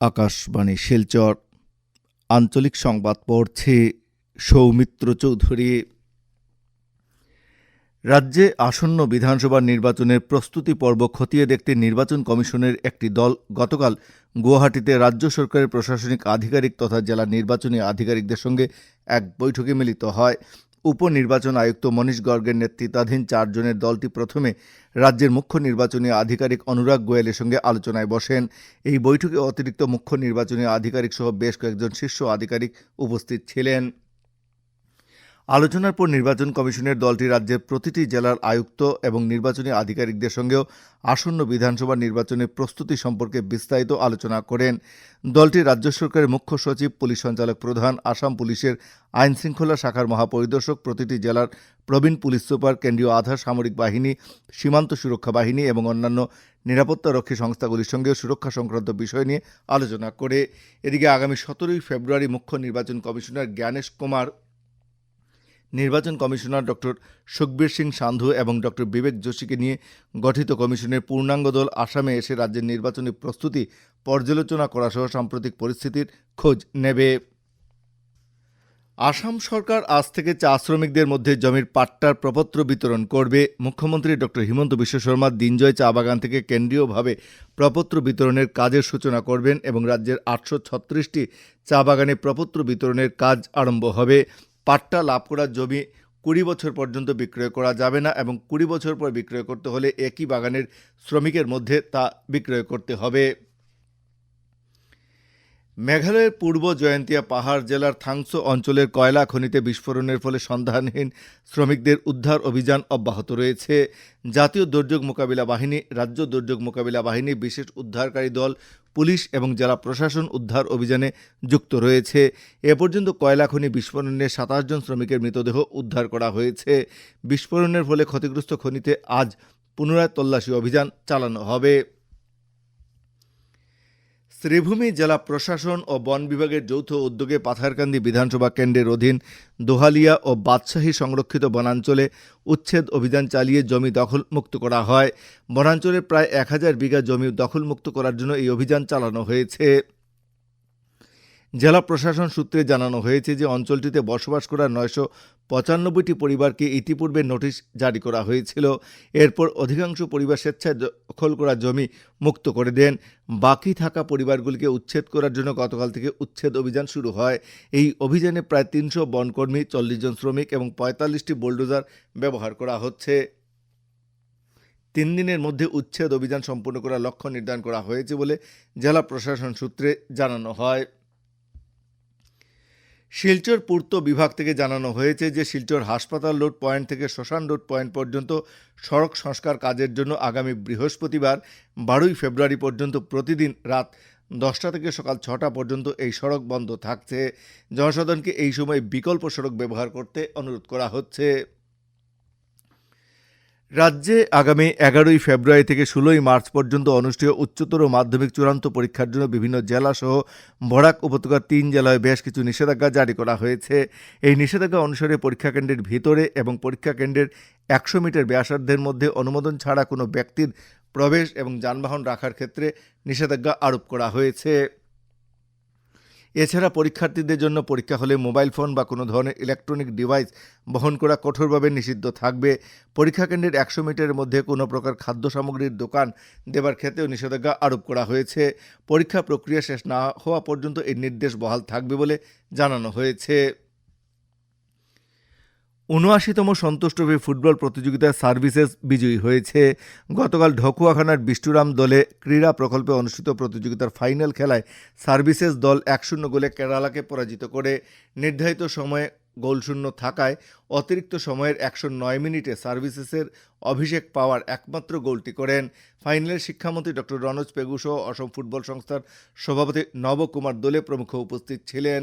আকাশবাণী শিলচর, আঞ্চলিক সংবাদ পড়ছে সৌমিত্র চৌধুরী। রাজ্যে আসন্ন বিধানসভা নির্বাচনের প্রস্তুতি পর্ব খতিয়ে দেখতে নির্বাচন কমিশনের একটি দল গতকাল গুয়াহাটিতে রাজ্য সরকারের প্রশাসনিক আধিকারিক তথা জেলা নির্বাচনী আধিকারিকদের সঙ্গে এক বৈঠকে মিলিত হয়। উপনির্বাচন আয়ুক্ত মনীষ গর্গের নেতৃত্বাধীন চারজনের দলটি প্রথমে রাজ্যের মুখ্য নির্বাচনী আধিকারিক অনুরাগ গোয়েলের সঙ্গে আলোচনায় বসেন। এই বৈঠকে অতিরিক্ত মুখ্য নির্বাচনী আধিকারিক সহ বেশ কয়েকজন শীর্ষ আধিকারিক উপস্থিত ছিলেন। আলোচনার পর নির্বাচন কমিশনের দলটি রাজ্যের প্রতিটি জেলার আয়ুক্ত এবং নির্বাচনী আধিকারিকদের সঙ্গেও আসন্ন বিধানসভা নির্বাচনের প্রস্তুতি সম্পর্কে বিস্তারিত আলোচনা করেন। দলটি রাজ্য সরকারের মুখ্য সচিব, পুলিশ সঞ্চালক প্রধান, আসাম পুলিশের আইন শৃঙ্খলা শাখার মহাপরিদর্শক, প্রতিটি জেলার প্রবীণ পুলিশ সুপার, কেন্দ্রীয় আধার, সামরিক বাহিনী, সীমান্ত সুরক্ষা বাহিনী এবং অন্যান্য নিরাপত্তারক্ষী সংস্থাগুলির সঙ্গেও সুরক্ষা সংক্রান্ত বিষয় নিয়ে আলোচনা করে। এদিকে আগামী সতেরোই ফেব্রুয়ারি মুখ্য নির্বাচন কমিশনার জ্ঞানেশ কুমার নির্বাচন কমিশনার ডক্টর সুখবীর সিং সান্ধু এবং ডক্টর বিবেক যোশীকে নিয়ে গঠিত কমিশনের পূর্ণাঙ্গ দল আসামে এসে রাজ্যের নির্বাচনী প্রস্তুতি পর্যালোচনা করা সহ সাম্প্রতিক পরিস্থিতির খোঁজ নেবে। আসাম সরকার আজ থেকে চা শ্রমিকদের মধ্যে জমির পাট্টার প্রপত্র বিতরণ করবে। মুখ্যমন্ত্রী ডক্টর হিমন্ত বিশ্ব শর্মা দিনজয় চা বাগান থেকে কেন্দ্রীয়ভাবে প্রপত্র বিতরণের কাজের সূচনা করবেন এবং রাজ্যের আটশো ছত্রিশটি চা বাগানে প্রপত্র বিতরণের কাজ আরম্ভ হবে। পাট্টা লাভ করার জমি কুড়ি বছর পর্যন্ত বিক্রয় করা যাবে না এবং কুড়ি বছর পর বিক্রয় করতে হলে একই বাগানের শ্রমিকের মধ্যে তা বিক্রয় করতে হবে। মেঘালয়ের পূর্ব জয়ন্তিয়া পাহাড় জেলার থাংসো অঞ্চলের কয়লা খনিতে বিস্ফোরণের ফলে সন্ধানহীন শ্রমিকদের উদ্ধার অভিযান অব্যাহত রয়েছে। জাতীয় দুর্যোগ মোকাবিলা বাহিনী, রাজ্য দুর্যোগ মোকাবিলা বাহিনী, বিশেষ উদ্ধারকারী দল, পুলিশ এবং জেলা প্রশাসন উদ্ধার অভিযানে যুক্ত রয়েছে। এ পর্যন্ত কয়লা খনি বিস্ফোরণে সাতাশ জন শ্রমিকের মৃতদেহ উদ্ধার করা হয়েছে। বিস্ফোরণের ফলে ক্ষতিগ্রস্ত খনিতে আজ পুনরায় তল্লাশি অভিযান চালানো হবে। শ্রীভূমি জেলা প্রশাসন ও বন বিভাগের যৌথ উদ্যোগে পাথারকান্দি বিধানসভা কেন্দ্রের অধীন দোহালিয়া ও বাদশাহী সংরক্ষিত বনাঞ্চলে উচ্ছেদ অভিযান চালিয়ে জমি দখলমুক্ত করা হয়। বনাঞ্চলে প্রায় এক হাজার বিঘা জমি দখলমুক্ত করার জন্য এই অভিযান চালানো হয়েছে। জেলা প্রশাসন সূত্রে জানানো হয়েছে যে অঞ্চলটিতে বসবাস করা নয়শো পঁচানব্বইটি পরিবারকে ইতিপূর্বে নোটিশ জারি করা হয়েছিল। এরপর অধিকাংশ পরিবার স্বেচ্ছায় দখল করা জমি মুক্ত করে দেন। বাকি থাকা পরিবারগুলিকে উচ্ছেদ করার জন্য গতকাল থেকে উচ্ছেদ অভিযান শুরু হয়। এই অভিযানে প্রায় তিনশো বনকর্মী, চল্লিশ জন শ্রমিক এবং পঁয়তাল্লিশটি বোলডোজার ব্যবহার করা হচ্ছে। তিন দিনের মধ্যে উচ্ছেদ অভিযান সম্পূর্ণ করার লক্ষ্য নির্ধারণ করা হয়েছে বলে জেলা প্রশাসন সূত্রে জানানো হয়। শিলচর পূর্ত বিভাগ থেকে জানানো হয়েছে যে শিলচর হাসপাতাল রোড পয়েন্ট থেকে শ্মশান রোড পয়েন্ট পর্যন্ত সড়ক সংস্কার কাজের জন্য আগামী বৃহস্পতিবার বারোই ফেব্রুয়ারি পর্যন্ত প্রতিদিন রাত দশটা থেকে সকাল ছটা পর্যন্ত এই সড়ক বন্ধ থাকছে। জনসাধারণকে এই সময় বিকল্প সড়ক ব্যবহার করতে অনুরোধ করা হচ্ছে। রাজ্যে আগামী এগারোই ফেব্রুয়ারি থেকে ষোলোই মার্চ পর্যন্ত অনুষ্ঠেয় উচ্চতর মাধ্যমিক চূড়ান্ত পরীক্ষার জন্য বিভিন্ন জেলা সহ বরাক উপত্যকার তিন জেলায় বেশ কিছু নিষেধাজ্ঞা জারি করা হয়েছে। এই নিষেধাজ্ঞা অনুসারে পরীক্ষা কেন্দ্রের ভিতরে এবং পরীক্ষা কেন্দ্রের একশো মিটার ব্যাসার্ধের মধ্যে অনুমোদন ছাড়া কোনো ব্যক্তির প্রবেশ এবং যানবাহন রাখার ক্ষেত্রে নিষেধাজ্ঞা আরোপ করা হয়েছে। এছাড়া পরীক্ষার্থীদের জন্য পরীক্ষা হলে মোবাইল ফোন বা কোনো ধরনের ইলেকট্রনিক ডিভাইস বহন করা কঠোরভাবে নিষিদ্ধ থাকবে। পরীক্ষা কেন্দ্রের একশো মিটারের মধ্যে কোনো প্রকার খাদ্য সামগ্রীর দোকান দেবার ক্ষেত্রেও নিষেধাজ্ঞা আরোপ করা হয়েছে। পরীক্ষা প্রক্রিয়া শেষ না হওয়া পর্যন্ত এই নির্দেশ বহাল থাকবে বলে জানানো হয়েছে। উনআশিতম সন্তোষ ট্রফি ফুটবল প্রতিযোগিতায় সার্ভিসেস বিজয়ী হয়েছে। গতকাল ঢকুয়াখানার বিষ্টুরাম দলে ক্রীড়া প্রকল্পে অনুষ্ঠিত প্রতিযোগিতার ফাইনাল খেলায় সার্ভিসেস দল এক শূন্য গোলে কেরালাকে পরাজিত করে। নির্ধারিত সময়ে গোলশূন্য থাকায় অতিরিক্ত সময়ের একশো নয় মিনিটে সার্ভিসেসের অভিষেক পাওয়ার একমাত্র গোলটি করেন। ফাইনালের শিক্ষামন্ত্রী ডক্টর রনোজ পেগু সহ অসম ফুটবল সংস্থার সভাপতি নবকুমার দোলে প্রমুখ উপস্থিত ছিলেন।